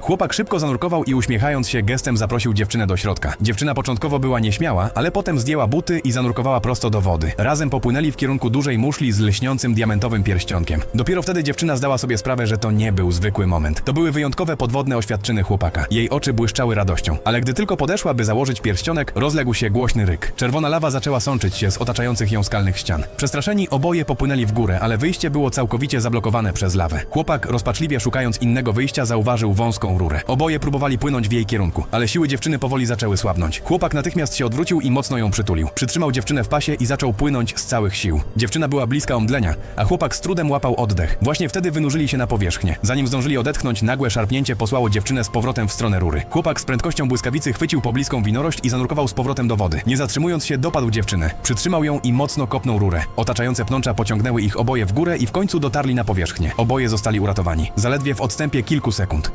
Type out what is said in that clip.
Chłopak szybko zanurkował i uśmiechając się gestem zaprosił dziewczynę do środka. Dziewczyna początkowo była nieśmiała, ale potem zdjęła buty i zanurkowała prosto do wody. Razem popłynęli w kierunku dużej muszli z lśniącym diamentowym pierścionkiem. Dopiero wtedy dziewczyna zdała sobie sprawę, że to nie był zwykły moment. To były wyjątkowe podwodne oświadczyny chłopaka. Jej oczy błyszczały radością. Ale gdy tylko podeszła, by założyć pierścionek, rozległ się głośny ryk. Czerwona lawa zaczęła sączyć się z otaczających ją skalnych ścian. Przestraszeni oboje popłynęli w górę, ale wyjście było całkowicie zablokowane przez lawę. Chłopak, rozpaczliwie szukając innego wyjścia, zauważył wąską rurę. Oboje próbowali płynąć w jej kierunku, ale siły dziewczyny powoli zaczęły słabnąć. Chłopak natychmiast się odwrócił i mocno ją przytulił. Przytrzymał dziewczynę w pasie i zaczął płynąć z całych sił. Dziewczyna była bliska omdlenia, a chłopak z trudem łapał oddech. Właśnie wtedy wynurzyli się na powierzchnię. Zanim zdążyli odetchnąć, nagłe szarpnięcie posłało dziewczynę z powrotem w stronę rury. Chłopak z prędkością błyskawicy chwycił pobliską winorość i zanurkował z powrotem do wody. Nie zatrzymując się, dopadł dziewczynę. Przytrzymał ją i mocno kopnął rurę. Otaczające pnącza pociągnęły ich oboje w górę i w końcu dotarli na powierzchnię. Oboje zostali uratowani. Zaledwie w odstępie kilku sekund.